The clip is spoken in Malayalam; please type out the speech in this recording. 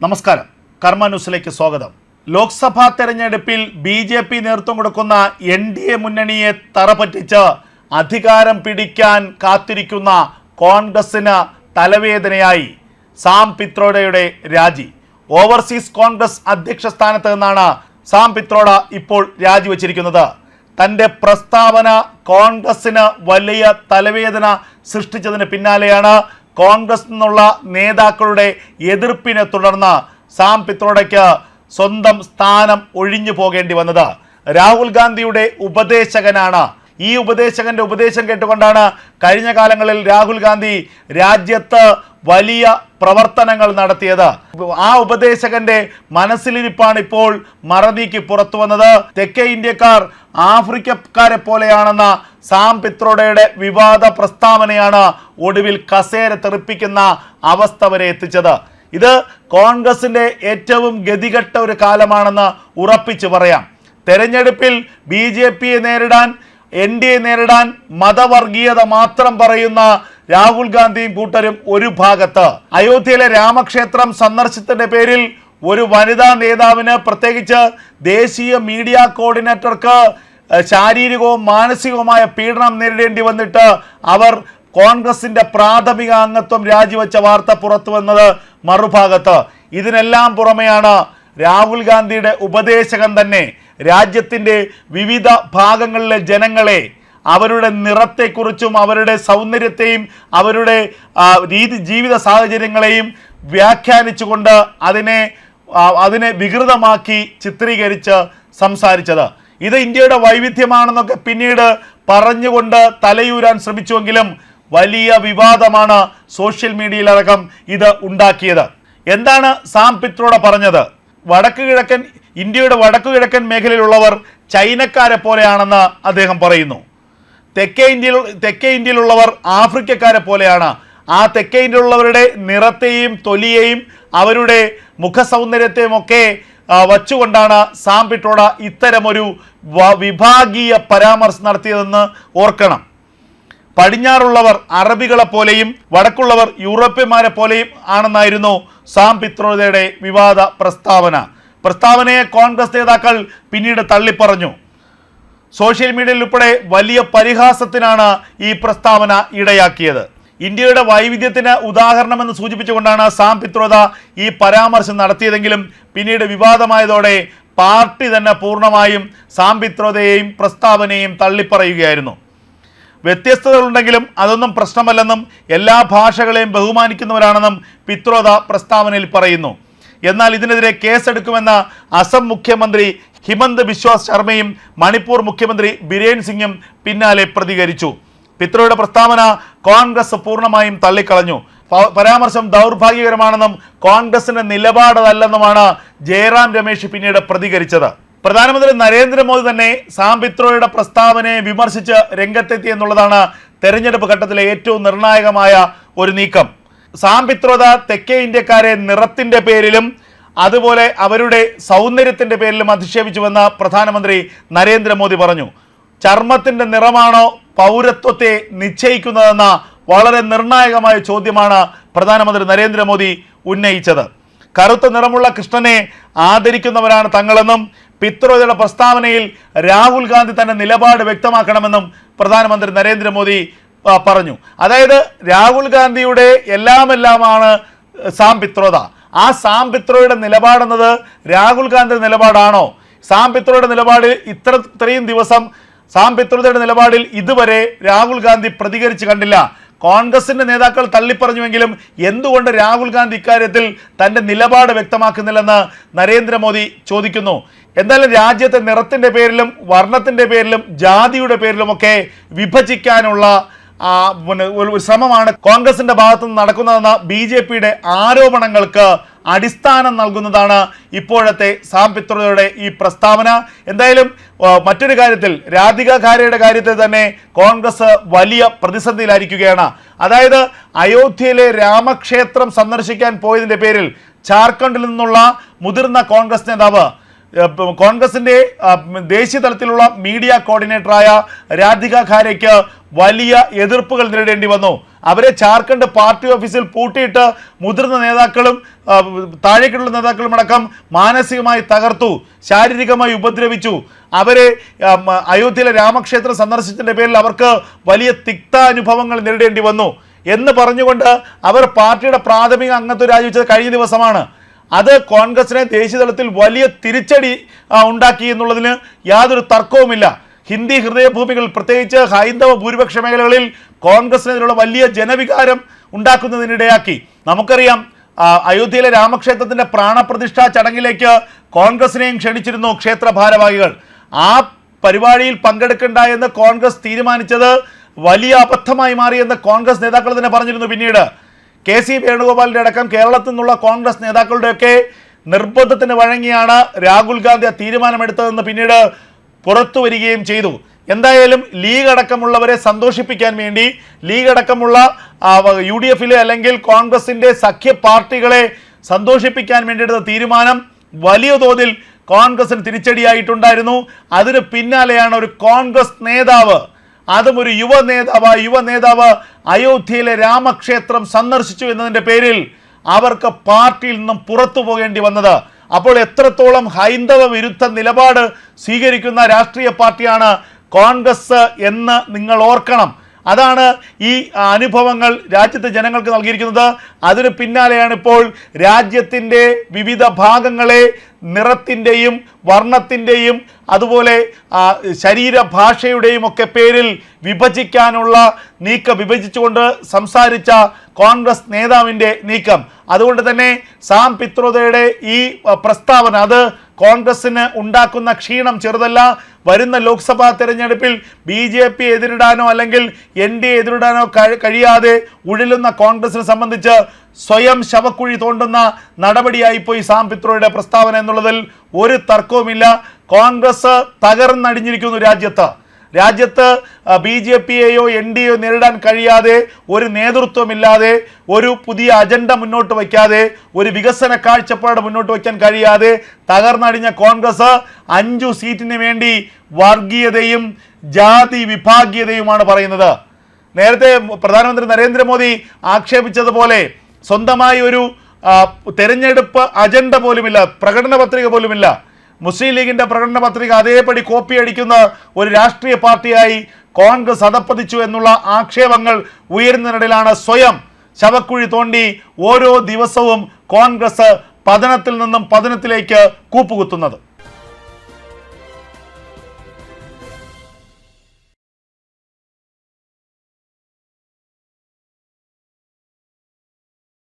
നമസ്കാരം. കർമ്മ ന്യൂസിലേക്ക് സ്വാഗതം. ലോക്സഭാ തെരഞ്ഞെടുപ്പിൽ ബി ജെ പി നേതൃത്വം കൊടുക്കുന്ന എൻ ഡി എ മുന്നണിയെ തറപറ്റിച്ച് അധികാരം പിടിക്കാൻ കാത്തിരിക്കുന്ന കോൺഗ്രസിന് തലവേദനയായി സാം പിത്രോഡയുടെ രാജി. ഓവർസീസ് കോൺഗ്രസ് അധ്യക്ഷ സ്ഥാനത്ത് നിന്നാണ് സാം പിത്രോഡ ഇപ്പോൾ രാജിവെച്ചിരിക്കുന്നത് തന്റെ പ്രസ്താവന കോൺഗ്രസിന് വലിയ തലവേദന സൃഷ്ടിച്ചതിന് പിന്നാലെയാണ് കോൺഗ്രസ് നിന്നുള്ള നേതാക്കളുടെ എതിർപ്പിനെ തുടർന്ന് സാം പിത്രോഡയ്ക്ക് സ്വന്തം സ്ഥാനം ഒഴിഞ്ഞു പോകേണ്ടി വന്നത്. രാഹുൽ ഗാന്ധിയുടെ ഉപദേശകനാണ്. ഈ ഉപദേശകന്റെ ഉപദേശം കേട്ടുകൊണ്ടാണ് കഴിഞ്ഞ കാലങ്ങളിൽ രാഹുൽ ഗാന്ധി രാജ്യത്ത് വലിയ പ്രവർത്തനങ്ങൾ നടത്തിയത്. ആ ഉപദേശകന്റെ മനസ്സിലിരിപ്പാണ് ഇപ്പോൾ മറനീക്കി പുറത്തു വന്നത്. തെക്കേ ഇന്ത്യക്കാർ ആഫ്രിക്കക്കാരെ പോലെയാണെന്ന സാം പിത്രോഡയുടെ വിവാദ പ്രസ്താവനയാണ് ഒടുവിൽ കസേര തെറിപ്പിക്കുന്ന അവസ്ഥ വരെ എത്തിച്ചത്. ഇത് കോൺഗ്രസിന്റെ ഏറ്റവും ഗതികെട്ട ഒരു കാലമാണെന്ന് ഉറപ്പിച്ചു പറയാം. തെരഞ്ഞെടുപ്പിൽ ബി നേരിടാൻ എൻ ഡി എ നേരിടാൻ മതവർഗീയത മാത്രം പറയുന്ന രാഹുൽ ഗാന്ധിയും കൂട്ടരും ഒരു ഭാഗത്ത്. അയോധ്യയിലെ രാമക്ഷേത്രം സന്ദർശത്തിന്റെ പേരിൽ ഒരു വനിതാ നേതാവിന് പ്രത്യേകിച്ച് ദേശീയ മീഡിയ കോർഡിനേറ്റർക്ക് ശാരീരികവും മാനസികവുമായ പീഡനം നേരിടേണ്ടി വന്നിട്ട് അവർ കോൺഗ്രസിന്റെ പ്രാഥമിക അംഗത്വം രാജിവെച്ച വാർത്ത പുറത്തു വന്നത് മറുഭാഗത്ത്. ഇതിനെല്ലാം പുറമെയാണ് രാഹുൽ ഗാന്ധിയുടെ ഉപദേശകൻ തന്നെ രാജ്യത്തിന്റെ വിവിധ ഭാഗങ്ങളിലെ ജനങ്ങളെ അവരുടെ നിറത്തെക്കുറിച്ചും അവരുടെ സൗന്ദര്യത്തെയും അവരുടെ രീതി ജീവിത സാഹചര്യങ്ങളെയും വ്യാഖ്യാനിച്ചുകൊണ്ട് അതിനെ അതിനെ വികൃതമാക്കി ചിത്രീകരിച്ച് സംസാരിച്ചത്. ഇത് ഇന്ത്യയുടെ വൈവിധ്യമാണെന്നൊക്കെ പിന്നീട് പറഞ്ഞുകൊണ്ട് തലയൂരാൻ ശ്രമിച്ചുവെങ്കിലും വലിയ വിവാദമാണ് സോഷ്യൽ മീഡിയയിലടക്കം ഇത് ഉണ്ടാക്കിയത്. എന്താണ് സാം പിത്രോട പറഞ്ഞത്? വടക്ക് കിഴക്കൻ ഇന്ത്യയുടെ വടക്കു കിഴക്കൻ മേഖലയിലുള്ളവർ ചൈനക്കാരെ പോലെയാണെന്ന് അദ്ദേഹം പറയുന്നു. തെക്കേ ഇന്ത്യയിൽ തെക്കേ ഇന്ത്യയിലുള്ളവർ ആഫ്രിക്കക്കാരെ പോലെയാണ്. ആ തെക്കേ ഇന്ത്യയിലുള്ളവരുടെ നിറത്തെയും തൊലിയെയും അവരുടെ മുഖസൗന്ദര്യത്തെയും ഒക്കെ വച്ചുകൊണ്ടാണ് സാം പിട്രോഡ ഇത്തരമൊരു വിഭാഗീയ പരാമർശം നടത്തിയതെന്ന് ഓർക്കണം. പടിഞ്ഞാറുള്ളവർ അറബികളെ പോലെയും വടക്കുള്ളവർ യൂറോപ്യന്മാരെ പോലെയും ആണെന്നായിരുന്നു സാം പിത്രോദയുടെ വിവാദ പ്രസ്താവന. പ്രസ്താവനയെ കോൺഗ്രസ് നേതാക്കൾ പിന്നീട് തള്ളിപ്പറഞ്ഞു. സോഷ്യൽ മീഡിയയിൽ ഉൾപ്പെടെ വലിയ പരിഹാസത്തിനാണ് ഈ പ്രസ്താവന ഇടയാക്കിയത്. ഇന്ത്യയുടെ വൈവിധ്യത്തിന് ഉദാഹരണമെന്ന് സൂചിപ്പിച്ചുകൊണ്ടാണ് സാം പിത്രോദ ഈ പരാമർശം നടത്തിയതെങ്കിലും പിന്നീട് വിവാദമായതോടെ പാർട്ടി തന്നെ പൂർണമായും സാം പിത്രോദയെയും പ്രസ്താവനയും തള്ളിപ്പറയുകയായിരുന്നു. വ്യത്യസ്തതകളുണ്ടെങ്കിലും അതൊന്നും പ്രശ്നമല്ലെന്നും എല്ലാ ഭാഷകളെയും ബഹുമാനിക്കുന്നവരാണെന്നും പിത്രോദ പ്രസ്താവനയിൽ പറയുന്നു. എന്നാൽ ഇതിനെതിരെ കേസെടുക്കുമെന്ന അസം മുഖ്യമന്ത്രി ഹിമന്ത് ബിശ്വാസ് ശർമ്മയും മണിപ്പൂർ മുഖ്യമന്ത്രി ബിരേൻ സിംഗും പിന്നാലെ പ്രതികരിച്ചു. പിത്രയുടെ പ്രസ്താവന കോൺഗ്രസ് പൂർണമായും തള്ളിക്കളഞ്ഞു. പരാമർശം ദൗർഭാഗ്യകരമാണെന്നും കോൺഗ്രസിന്റെ നിലപാടതല്ലെന്നുമാണ് ജയറാം രമേശ് പിന്നീട് പ്രതികരിച്ചത്. പ്രധാനമന്ത്രി നരേന്ദ്രമോദി തന്നെ സാംപിത്രോയുടെ പ്രസ്താവനയെ വിമർശിച്ച് രംഗത്തെത്തി എന്നുള്ളതാണ് തെരഞ്ഞെടുപ്പ് ഘട്ടത്തിലെ ഏറ്റവും നിർണായകമായ ഒരു നീക്കം. സാം തെക്കേ ഇന്ത്യക്കാരെ നിറത്തിന്റെ പേരിലും അതുപോലെ അവരുടെ സൗന്ദര്യത്തിന്റെ പേരിലും അധിക്ഷേപിച്ചുവെന്ന് പ്രധാനമന്ത്രി നരേന്ദ്രമോദി പറഞ്ഞു. ചർമ്മത്തിന്റെ നിറമാണോ പൗരത്വത്തെ നിശ്ചയിക്കുന്നതെന്ന വളരെ നിർണായകമായ ചോദ്യമാണ് പ്രധാനമന്ത്രി നരേന്ദ്രമോദി ഉന്നയിച്ചത്. കറുത്ത നിറമുള്ള കൃഷ്ണനെ ആദരിക്കുന്നവരാണ് തങ്ങളെന്നും പിത്രോദയുടെ പ്രസ്താവനയിൽ രാഹുൽ ഗാന്ധി തന്നെ നിലപാട് വ്യക്തമാക്കണമെന്നും പ്രധാനമന്ത്രി നരേന്ദ്രമോദി പറഞ്ഞു. അതായത് രാഹുൽ ഗാന്ധിയുടെ എല്ലാമെല്ലാമാണ് സാം പിത്രോദ ആ സാം പിത്രോയുടെ നിലപാടെന്നത് രാഹുൽ ഗാന്ധിയുടെ നിലപാടാണോ? സാം പിത്രോയുടെ നിലപാടിൽ ഇത്ര ഇത്രയും ദിവസം സാം നിലപാടിൽ ഇതുവരെ രാഹുൽ ഗാന്ധി പ്രതികരിച്ചു കണ്ടില്ല. കോൺഗ്രസിന്റെ നേതാക്കൾ തള്ളിപ്പറഞ്ഞുവെങ്കിലും എന്തുകൊണ്ട് രാഹുൽ ഗാന്ധി ഇക്കാര്യത്തിൽ തന്റെ നിലപാട് വ്യക്തമാക്കുന്നില്ലെന്ന് നരേന്ദ്രമോദി ചോദിക്കുന്നു. എന്തായാലും രാജ്യത്തെ നിറത്തിന്റെ പേരിലും വർണത്തിന്റെ പേരിലും ജാതിയുടെ പേരിലുമൊക്കെ വിഭജിക്കാനുള്ള പിന്നെ ഒരു ശ്രമമാണ് കോൺഗ്രസിന്റെ ഭാഗത്തു നിന്ന് നടക്കുന്നതെന്ന ബി ജെ പിയുടെ ആരോപണങ്ങൾക്ക് അടിസ്ഥാനം നൽകുന്നതാണ് ഇപ്പോഴത്തെ സാം ഈ പ്രസ്താവന. എന്തായാലും മറ്റൊരു കാര്യത്തിൽ രാധിക ഖാരയുടെ കാര്യത്തിൽ തന്നെ കോൺഗ്രസ് വലിയ പ്രതിസന്ധിയിലായിരിക്കുകയാണ്. അതായത് അയോധ്യയിലെ രാമക്ഷേത്രം സന്ദർശിക്കാൻ പോയതിന്റെ പേരിൽ ജാർഖണ്ഡിൽ നിന്നുള്ള മുതിർന്ന കോൺഗ്രസ് നേതാവ് കോൺഗ്രസിന്റെ ദേശീയ തലത്തിലുള്ള മീഡിയ കോർഡിനേറ്ററായ രാധിക ഖാരയ്ക്ക് വലിയ എതിർപ്പുകൾ നേരിടേണ്ടി വന്നു. അവരെ ജാർഖണ്ഡ് പാർട്ടി ഓഫീസിൽ പൂട്ടിയിട്ട് മുതിർന്ന നേതാക്കളും താഴേക്കുള്ള നേതാക്കളും അടക്കം മാനസികമായി തകർത്തു ശാരീരികമായി ഉപദ്രവിച്ചു. അവരെ അയോധ്യയിലെ രാമക്ഷേത്രം സന്ദർശിച്ചതിന്റെ പേരിൽ അവർക്ക് വലിയ തിക്താനുഭവങ്ങൾ നേരിടേണ്ടി വന്നു. എന്ന് പറഞ്ഞുകൊണ്ട് അവർ പാർട്ടിയുടെ പ്രാഥമിക അംഗത്വം രാജിവെച്ചത് കഴിഞ്ഞ ദിവസമാണ്. അത് കോൺഗ്രസിനെ ദേശീയ തലത്തിൽ വലിയ തിരിച്ചടി ഉണ്ടാക്കി എന്നുള്ളതിന് യാതൊരു തർക്കവുമില്ല. ഹിന്ദി ഹൃദയഭൂമികൾ പ്രത്യേകിച്ച് ഹൈന്ദവ ഭൂരിപക്ഷ മേഖലകളിൽ കോൺഗ്രസിനെതിരുള്ള വലിയ ജനവികാരം ഉണ്ടാക്കുന്നതിനിടയാക്കി. നമുക്കറിയാം അയോധ്യയിലെ രാമക്ഷേത്രത്തിന്റെ പ്രാണപ്രതിഷ്ഠാ ചടങ്ങിലേക്ക് കോൺഗ്രസിനെയും ക്ഷണിച്ചിരുന്നു ക്ഷേത്ര ഭാരവാഹികൾ. ആ പരിപാടിയിൽ പങ്കെടുക്കണ്ട എന്ന് കോൺഗ്രസ് തീരുമാനിച്ചത് വലിയ അബദ്ധമായി മാറിയെന്ന് കോൺഗ്രസ് നേതാക്കൾ തന്നെ പറഞ്ഞിരുന്നു പിന്നീട്. കെ സി വേണുഗോപാലിന്റെ അടക്കം കേരളത്തിൽ നിന്നുള്ള കോൺഗ്രസ് നേതാക്കളുടെയൊക്കെ നിർബന്ധത്തിന് വഴങ്ങിയാണ് രാഹുൽ ഗാന്ധി ആ തീരുമാനമെടുത്തതെന്ന് പിന്നീട് പുറത്തു വരികയും ചെയ്തു. എന്തായാലും ലീഗ് അടക്കമുള്ളവരെ സന്തോഷിപ്പിക്കാൻ വേണ്ടി ലീഗ് അടക്കമുള്ള യു ഡി എഫിലെ അല്ലെങ്കിൽ കോൺഗ്രസിന്റെ സഖ്യ പാർട്ടികളെ സന്തോഷിപ്പിക്കാൻ വേണ്ടിയെടുത്ത തീരുമാനം വലിയ തോതിൽ കോൺഗ്രസിന് തിരിച്ചടിയായിട്ടുണ്ടായിരുന്നു. അതിന് പിന്നാലെയാണ് ഒരു കോൺഗ്രസ് നേതാവ് അതും ഒരു യുവ നേതാവ്. യുവ നേതാവ് അയോധ്യയിലെ രാമക്ഷേത്രം സന്ദർശിച്ചു എന്നതിന്റെ പേരിൽ അവർക്ക് പാർട്ടിയിൽ നിന്നും പുറത്തു പോകേണ്ടി വന്നത്. അപ്പോൾ എത്രത്തോളം ഹൈന്ദവ വിരുദ്ധ നിലപാട് സ്വീകരിക്കുന്ന രാഷ്ട്രീയ പാർട്ടിയാണ് കോൺഗ്രസ് എന്ന് നിങ്ങൾ ഓർക്കണം. അതാണ് ഈ അനുഭവങ്ങൾ രാജ്യത്തെ ജനങ്ങൾക്ക് നൽകിയിരിക്കുന്നത്. അതിന് പിന്നാലെയാണ് ഇപ്പോൾ രാജ്യത്തിന്റെ വിവിധ ഭാഗങ്ങളെ നിറത്തിന്റെയും വർണത്തിന്റെയും അതുപോലെ ശരീരഭാഷയുടെയും ഒക്കെ പേരിൽ വിഭജിക്കാനുള്ള നീക്കം വിഭജിച്ചുകൊണ്ട് സംസാരിച്ച കോൺഗ്രസ് നേതാവിന്റെ നീക്കം. അതുകൊണ്ട് തന്നെ സാം പിത്രോദയുടെ ഈ പ്രസ്താവന അത് കോൺഗ്രസിന് ഉണ്ടാക്കുന്ന ക്ഷീണം ചെറുതല്ല. വരുന്ന ലോക്സഭാ തെരഞ്ഞെടുപ്പിൽ ബി ജെ പി എതിരിടാനോ അല്ലെങ്കിൽ എൻ ഡി എ എതിരിടാനോ കഴിയാതെ ഉഴലുന്ന കോൺഗ്രസിനെ സംബന്ധിച്ച് സ്വയം ശവക്കുഴി തോണ്ടുന്ന നടപടിയായി പോയി സാം പിത്രോയുടെ പ്രസ്താവന എന്നുള്ളതിൽ ഒരു തർക്കവുമില്ല. കോൺഗ്രസ് തകർന്നടിഞ്ഞിരിക്കുന്നു രാജ്യത്ത്. രാജ്യത്ത് ബി ജെ പിയെയോ എൻ ഡി എയോ നേരിടാൻ കഴിയാതെ ഒരു നേതൃത്വമില്ലാതെ ഒരു പുതിയ അജണ്ട മുന്നോട്ട് വയ്ക്കാതെ ഒരു വികസന കാഴ്ചപ്പാട് മുന്നോട്ട് വയ്ക്കാൻ കഴിയാതെ തകർന്നടിഞ്ഞ കോൺഗ്രസ് അഞ്ചു സീറ്റിന് വേണ്ടി വർഗീയതയും ജാതി വിഭാഗീയതയുമാണ് പറയുന്നത്. നേരത്തെ പ്രധാനമന്ത്രി നരേന്ദ്രമോദി ആക്ഷേപിച്ചതുപോലെ സ്വന്തമായി ഒരു തെരഞ്ഞെടുപ്പ് അജണ്ട പോലുമില്ല പ്രകടന പത്രിക പോലുമില്ല. മുസ്ലിം ലീഗിന്റെ പ്രകടന പത്രിക അതേപടി കോപ്പി അടിക്കുന്ന ഒരു രാഷ്ട്രീയ പാർട്ടിയായി കോൺഗ്രസ് അധപ്പതിച്ചു എന്നുള്ള ആക്ഷേപങ്ങൾ ഉയരുന്നതിനിടയിലാണ് സ്വയം ശവക്കുഴി തോണ്ടി ഓരോ ദിവസവും കോൺഗ്രസ് പതനത്തിൽ നിന്നും പതനത്തിലേക്ക് കൂപ്പുകുത്തുന്നത്.